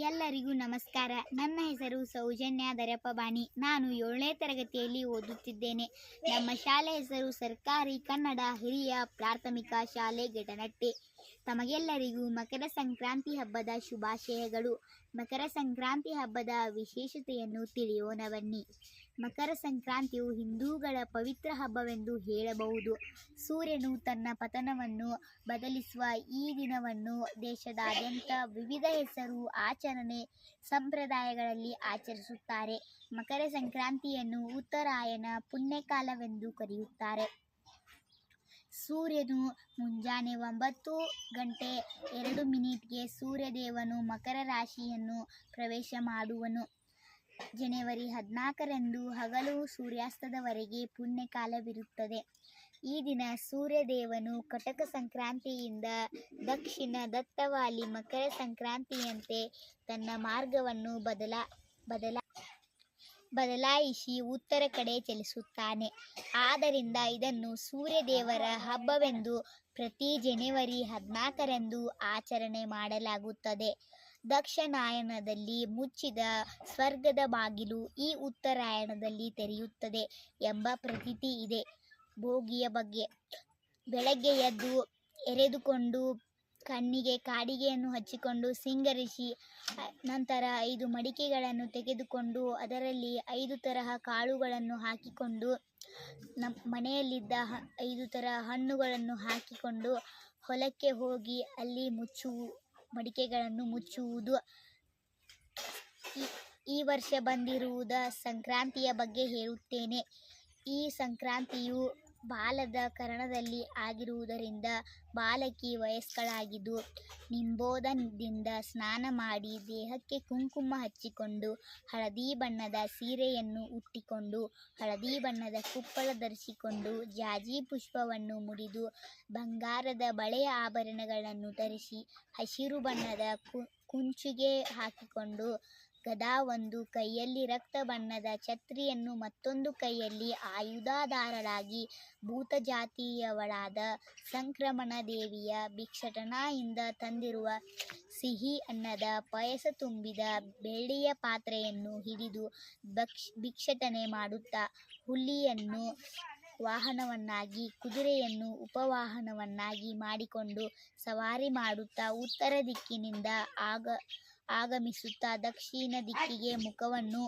ಎಲ್ಲರಿಗೂ ನಮಸ್ಕಾರ. ನನ್ನ ಹೆಸರು ಸೌಜನ್ಯ ದರಪಬಾಣಿ. ನಾನು ಏಳನೇ ತರಗತಿಯಲ್ಲಿ ಓದುತ್ತಿದ್ದೇನೆ. ನಮ್ಮ ಶಾಲೆ ಹೆಸರು ಸರ್ಕಾರಿ ಕನ್ನಡ ಹಿರಿಯ ಪ್ರಾಥಮಿಕ ಶಾಲೆ ಗಿಡನಟ್ಟೆ ತಮಗೆಲ್ಲರಿಗೂ ಮಕರ ಸಂಕ್ರಾಂತಿ ಹಬ್ಬದ ಶುಭಾಶಯಗಳು. ಮಕರ ಸಂಕ್ರಾಂತಿ ಹಬ್ಬದ ವಿಶೇಷತೆಯನ್ನು ತಿಳಿಯೋಣ ಬನ್ನಿ ಮಕರ ಸಂಕ್ರಾಂತಿಯು ಹಿಂದೂಗಳ ಪವಿತ್ರ ಹಬ್ಬವೆಂದು ಹೇಳಬಹುದು. ಸೂರ್ಯನು ತನ್ನ ಪತನವನ್ನು ಬದಲಿಸುವ ಈ ದಿನವನ್ನು ದೇಶದಾದ್ಯಂತ ವಿವಿಧ ಹೆಸರು, ಆಚರಣೆ, ಸಂಪ್ರದಾಯಗಳಲ್ಲಿ ಆಚರಿಸುತ್ತಾರೆ. ಮಕರ ಸಂಕ್ರಾಂತಿಯನ್ನು ಉತ್ತರಾಯಣ ಪುಣ್ಯಕಾಲವೆಂದು ಕರೆಯುತ್ತಾರೆ. ಸೂರ್ಯನು ಮುಂಜಾನೆ ಒಂಬತ್ತು ಗಂಟೆ ಎರಡು ಮಿನಿಟ್ಗೆ ಸೂರ್ಯದೇವನು ಮಕರ ರಾಶಿಯನ್ನು ಪ್ರವೇಶ ಮಾಡುವನು. ಜನವರಿ ಹದಿನಾಲ್ಕರಂದು ಹಗಲು ಸೂರ್ಯಾಸ್ತದವರೆಗೆ ಪುಣ್ಯಕಾಲವಿರುತ್ತದೆ. ಈ ದಿನ ಸೂರ್ಯದೇವನು ಕಟಕ ಸಂಕ್ರಾಂತಿಯಿಂದ ದಕ್ಷಿಣ ದತ್ತವಾಲಿ ಮಕರ ಸಂಕ್ರಾಂತಿಯಂತೆ ತನ್ನ ಮಾರ್ಗವನ್ನು ಬದಲ, ಬದಲಾ ಬದಲಾಯಿಸಿ ಉತ್ತರ ಕಡೆ ಚಲಿಸುತ್ತಾನೆ. ಆದ್ದರಿಂದ ಇದನ್ನು ಸೂರ್ಯದೇವರ ಹಬ್ಬವೆಂದು ಪ್ರತಿ ಜನವರಿ ಹದಿನಾಲ್ಕರಂದು ಆಚರಣೆ ಮಾಡಲಾಗುತ್ತದೆ. ದಕ್ಷಿಣಾಯನದಲ್ಲಿ ಮುಚ್ಚಿದ ಸ್ವರ್ಗದ ಬಾಗಿಲು ಈ ಉತ್ತರಾಯಣದಲ್ಲಿ ತೆರೆಯುತ್ತದೆ ಎಂಬ ಪ್ರತೀತಿ ಇದೆ. ಭೋಗಿಯ ಬಗ್ಗೆ ಬೆಳಗ್ಗೆ ಎದ್ದು ಎರೆದುಕೊಂಡು ಕಣ್ಣಿಗೆ, ಕಾಡಿಗೆಯನ್ನು ಹಚ್ಚಿಕೊಂಡು ಸಿಂಗರಿಸಿ ನಂತರ ಐದು ಮಡಿಕೆಗಳನ್ನು ತೆಗೆದುಕೊಂಡು ಅದರಲ್ಲಿ ಐದು ತರಹ ಕಾಳುಗಳನ್ನು ಹಾಕಿಕೊಂಡು ನಮ್ಮ ಮನೆಯಲ್ಲಿದ್ದ ಐದು ತರಹ ಹಣ್ಣುಗಳನ್ನು ಹಾಕಿಕೊಂಡು ಹೊಲಕ್ಕೆ ಹೋಗಿ ಅಲ್ಲಿ ಮುಚ್ಚು, ಮಡಿಕೆಗಳನ್ನು ಮುಚ್ಚುವುದು. ಈ ವರ್ಷ ಬಂದಿರುವುದ ಸಂಕ್ರಾಂತಿಯ ಬಗ್ಗೆ ಹೇಳುತ್ತೇನೆ. ಈ ಸಂಕ್ರಾಂತಿಯು ಬಾಲದ ಕರಣದಲ್ಲಿ ಆಗಿರುವುದರಿಂದ ಬಾಲಕಿ ವಯಸ್ಕಳಾಗಿದ್ದು, ನಿಂಬೋದದಿಂದ ಸ್ನಾನ ಮಾಡಿ ದೇಹಕ್ಕೆ ಕುಂಕುಮ ಹಚ್ಚಿಕೊಂಡು ಹಳದಿ ಬಣ್ಣದ ಸೀರೆಯನ್ನು ಉಟ್ಟಿಕೊಂಡು, ಹಳದಿ ಬಣ್ಣದ ಕುಪ್ಪಳ ಧರಿಸಿಕೊಂಡು ಜಾಜಿ ಪುಷ್ಪವನ್ನು ಮುಡಿದು ಬಂಗಾರದ ಬಳೆಯ ಆಭರಣಗಳನ್ನು ಧರಿಸಿ ಹಸಿರು ಬಣ್ಣದ ಕು, ಕುಂಚಿಗೆ ಹಾಕಿಕೊಂಡು ಗದಾ ಒಂದು ಕೈಯಲ್ಲಿ ರಕ್ತ ಬಣ್ಣದ ಛತ್ರಿಯನ್ನು ಮತ್ತೊಂದು ಕೈಯಲ್ಲಿ ಆಯುಧಾಧಾರಳಾಗಿ ಭೂತಜಾತಿಯವಳಾದ ಸಂಕ್ರಮಣ ದೇವಿಯ ಭಿಕ್ಷಟನಾಯಿಂದ ತಂದಿರುವ ಸಿಹಿ ಅನ್ನದ ಪಾಯಸ ತುಂಬಿದ ಬೆಳ್ಳಿಯ ಪಾತ್ರೆಯನ್ನು ಹಿಡಿದು ಭಕ್ಷ, ಭಿಕ್ಷಟನೆ ಮಾಡುತ್ತಾ ಹುಲಿಯನ್ನು ವಾಹನವನ್ನಾಗಿ, ಕುದುರೆಯನ್ನು ಉಪವಾಹನವನ್ನಾಗಿ ಮಾಡಿಕೊಂಡು ಸವಾರಿ ಮಾಡುತ್ತಾ ಉತ್ತರ ದಿಕ್ಕಿನಿಂದ ಆಗ ಆಗಮಿಸುತ್ತಾ ದಕ್ಷಿಣ ದಿಕ್ಕಿಗೆ ಮುಖವನ್ನು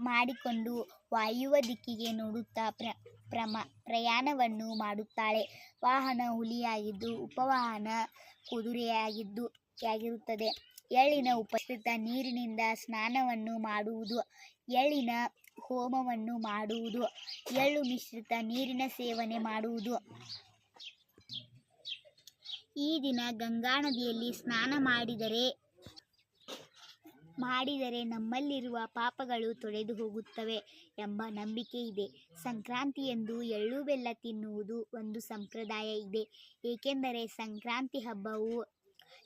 ಮಾಡಿಕೊಂಡು ವಾಯುವ ದಿಕ್ಕಿಗೆ ನೋಡುತ್ತಾ ಪ್ರ, ಪ್ರಮ, ಪ್ರಯಾಣವನ್ನು ಮಾಡುತ್ತಾಳೆ. ವಾಹನ ಹುಲಿಯಾಗಿದ್ದು, ಉಪವಾಹನ ಕುದುರೆಯಾಗಿದ್ದು ಆಗಿರುತ್ತದೆ ಎಳ್ಳಿನ ಉಪಸ್ಥಿತ ನೀರಿನಿಂದ ಸ್ನಾನವನ್ನು ಮಾಡುವುದು, ಎಳ್ಳಿನ ಹೋಮವನ್ನು ಮಾಡುವುದು, ಎಳ್ಳು ಮಿಶ್ರಿತ ನೀರಿನ ಸೇವನೆ ಮಾಡುವುದು. ಈ ದಿನ ಗಂಗಾ ನದಿಯಲ್ಲಿ ಸ್ನಾನ ಮಾಡಿದರೆ ಮಾಡಿದರೆ ನಮ್ಮಲ್ಲಿರುವ ಪಾಪಗಳು ತೊಳೆದು ಹೋಗುತ್ತವೆ ಎಂಬ ನಂಬಿಕೆ ಇದೆ. ಸಂಕ್ರಾಂತಿಯಂದು ಎಳ್ಳು ಬೆಲ್ಲ ತಿನ್ನುವುದು ಒಂದು ಸಂಪ್ರದಾಯ ಇದೆ. ಏಕೆಂದರೆ ಸಂಕ್ರಾಂತಿ ಹಬ್ಬವು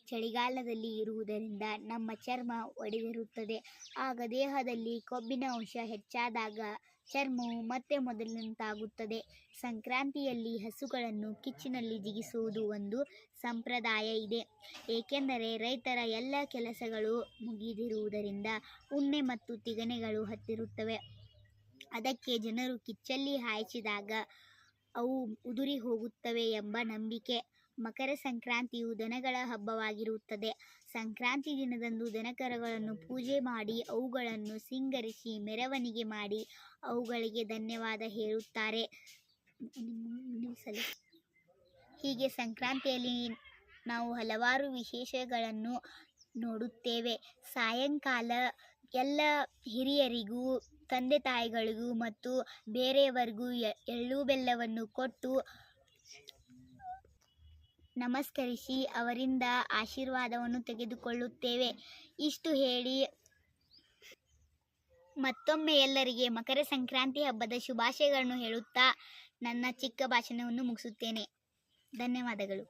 ಚಳಿಗಾಲದಲ್ಲಿ ಇರುವುದರಿಂದ ನಮ್ಮ ಚರ್ಮ ಒಡೆದಿರುತ್ತದೆ. ಆಗ ದೇಹದಲ್ಲಿ ಕೊಬ್ಬಿನ ಅಂಶ ಹೆಚ್ಚಾದಾಗ ಚರ್ಮವು ಮತ್ತೆ ಮೊದಲಿನಂತಾಗುತ್ತದೆ. ಸಂಕ್ರಾಂತಿಯಲ್ಲಿ ಹಸುಗಳನ್ನು ಕಿಚ್ಚಿನಲ್ಲಿ ಜಿಗಿಸುವುದು ಒಂದು ಸಂಪ್ರದಾಯ ಇದೆ. ಏಕೆಂದರೆ ರೈತರ ಎಲ್ಲ ಕೆಲಸಗಳು ಮುಗಿದಿರುವುದರಿಂದ ಉಣ್ಣೆ ಮತ್ತು ತಿಗಣೆಗಳು ಹತ್ತಿರುತ್ತವೆ. ಅದಕ್ಕೆ ಜನರು ಕಿಚ್ಚಲ್ಲಿ ಹಾಯಿಸಿದಾಗ ಅವು ಉದುರಿ ಹೋಗುತ್ತವೆ ಎಂಬ ನಂಬಿಕೆ. ಮಕರ ಸಂಕ್ರಾಂತಿಯು ದನಗಳ ಹಬ್ಬವಾಗಿರುತ್ತದೆ. ಸಂಕ್ರಾಂತಿ ದಿನದಂದು ದನಕರಗಳನ್ನು ಪೂಜೆ ಮಾಡಿ, ಅವುಗಳನ್ನು ಸಿಂಗರಿಸಿ, ಮೆರವಣಿಗೆ ಮಾಡಿ, ಅವುಗಳಿಗೆ ಧನ್ಯವಾದ ಹೇಳುತ್ತಾರೆ. ಹೀಗೆ ಸಂಕ್ರಾಂತಿಯಲ್ಲಿ ನಾವು ಹಲವಾರು ವಿಶೇಷಗಳನ್ನು ನೋಡುತ್ತೇವೆ. ಸಾಯಂಕಾಲ ಎಲ್ಲ ಹಿರಿಯರಿಗೂ, ತಂದೆ ತಾಯಿಗಳಿಗೂ ಮತ್ತು ಬೇರೆಯವರಿಗೂ ಎಳ್ಳು ಬೆಲ್ಲವನ್ನು ಕೊಟ್ಟು ನಮಸ್ಕರಿಸಿ ಅವರಿಂದ ಆಶೀರ್ವಾದವನ್ನು ತೆಗೆದುಕೊಳ್ಳುತ್ತೇವೆ. ಇಷ್ಟು ಹೇಳಿ ಮತ್ತೊಮ್ಮೆ ಎಲ್ಲರಿಗೆ ಮಕರ ಸಂಕ್ರಾಂತಿ ಹಬ್ಬದ ಶುಭಾಶಯಗಳನ್ನು ಹೇಳುತ್ತಾ ನನ್ನ ಚಿಕ್ಕ ಭಾಷಣವನ್ನು ಮುಗಿಸುತ್ತೇನೆ. ಧನ್ಯವಾದಗಳು.